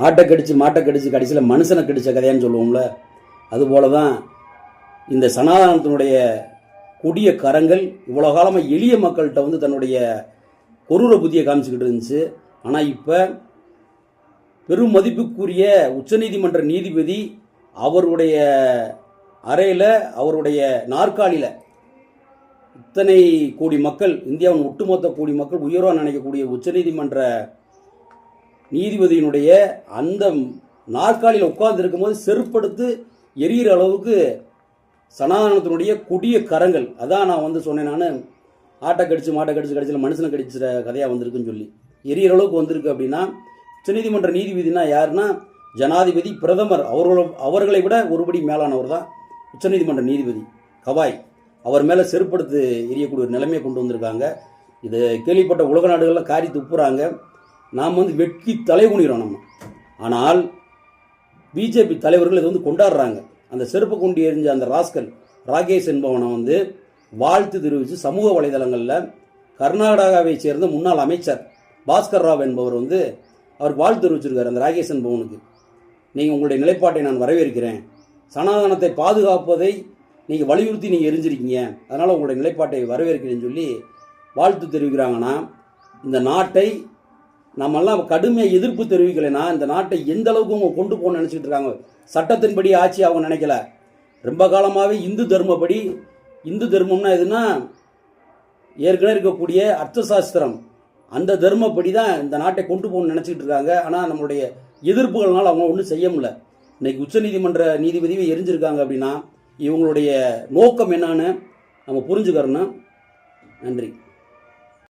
ஆட்டை கடிச்சு மாட்டை கடிச்சு கடைசியில் மனுஷனை கடிச்ச கதையான்னு சொல்லுவோம்ல அதுபோல தான் இந்த சனாதனத்தினுடைய கொடிய கரங்கள் இவ்வளோ காலமாக எளிய மக்கள்கிட்ட வந்து தன்னுடைய கொரூர புத்தியை காமிச்சிக்கிட்டு இருந்துச்சு. ஆனால் இப்போ பெரும் மதிப்புக்குரிய உச்சநீதிமன்ற நீதிபதி அவருடைய அறையில் அவருடைய நாற்காலியில் இத்தனை கோடி மக்கள் இந்தியாவின் ஒட்டுமொத்த கோடி மக்கள் உயர்வாக நினைக்கக்கூடிய உச்சநீதிமன்ற நீதிபதியினுடைய அந்த நாற்காலியில் உட்கார்ந்து இருக்கும்போது செருப்படுத்து எரியிற அளவுக்கு சனாதனத்தினுடைய கொடிய கரங்கள். அதான் நான் வந்து சொன்னேன் நான். ஆட்டை கடிச்சு மாட்டை கடிச்சு கடிச்சில் மனுஷனை கடிச்சிற கதையாக வந்திருக்குன்னு சொல்லி. எரியிற அளவுக்கு வந்திருக்கு அப்படின்னா உச்சநீதிமன்ற நீதிபதினா யாருன்னா ஜனாதிபதி பிரதமர். அவர்கள அவர்களை விட ஒருபடி மேலானவர் தான் உச்சநீதிமன்ற நீதிபதி. கவாய். அவர் மேலே செருப்படுத்து எரியக்கூடிய ஒரு நிலைமையை கொண்டு வந்திருக்காங்க. இது கேள்விப்பட்ட உலக நாடுகளில் காரி துப்புறாங்க. நாம் வந்து வெட்கி தலை குனிகிறோம் நம்ம. ஆனால் பிஜேபி தலைவர்கள் இதை வந்து கொண்டாடுறாங்க. அந்த செருப்பு கொண்டு எரிஞ்ச அந்த ராஸ்கல் ராகேஷ் என்பவனை வந்து வாழ்த்து தெரிவித்து சமூக வலைதளங்களில் கர்நாடகாவை சேர்ந்த முன்னாள் அமைச்சர் பாஸ்கர் ராவ் என்பவர் வந்து அவர் வாழ்த்து தெரிவிச்சிருக்காரு அந்த ராகேஷ் என்பவனுக்கு. நீங்கள் உங்களுடைய நிலைப்பாட்டை நான் வரவேற்கிறேன். சனாதனத்தை பாதுகாப்பதை நீங்கள் வலியுறுத்தி நீங்கள் எரிஞ்சிருக்கீங்க. அதனால் உங்களுடைய நிலைப்பாட்டை வரவேற்கிறேன்னு சொல்லி வாழ்த்து தெரிவிக்கிறாங்கன்னா இந்த நாட்டை நம்மெல்லாம் கடுமையாக எதிர்ப்பு தெரிவிக்கலைன்னா இந்த நாட்டை எந்த அளவுக்கு அவங்க கொண்டு போகணும்னு நினச்சிட்டு இருக்காங்க? சட்டத்தின்படி ஆட்சி அவங்க நினைக்கல. ரொம்ப காலமாகவே இந்து தர்மப்படி இந்து தர்மம்னா எதுனா ஏற்கனவே இருக்கக்கூடிய அர்த்தசாஸ்திரம். அந்த தர்மப்படி தான் இந்த நாட்டை கொண்டு போகணும்னு நினச்சிக்கிட்டு இருக்காங்க. ஆனால் நம்மளுடைய எதிர்ப்புகள்னால அவங்க ஒன்றும் செய்ய முடியல. இன்னைக்கு உச்சநீதிமன்ற நீதிபதியும் எரிஞ்சிருக்காங்க அப்படின்னா இவங்களுடைய நோக்கம் என்னன்னு நம்ம புரிஞ்சுக்கிறோன்னா நன்றி.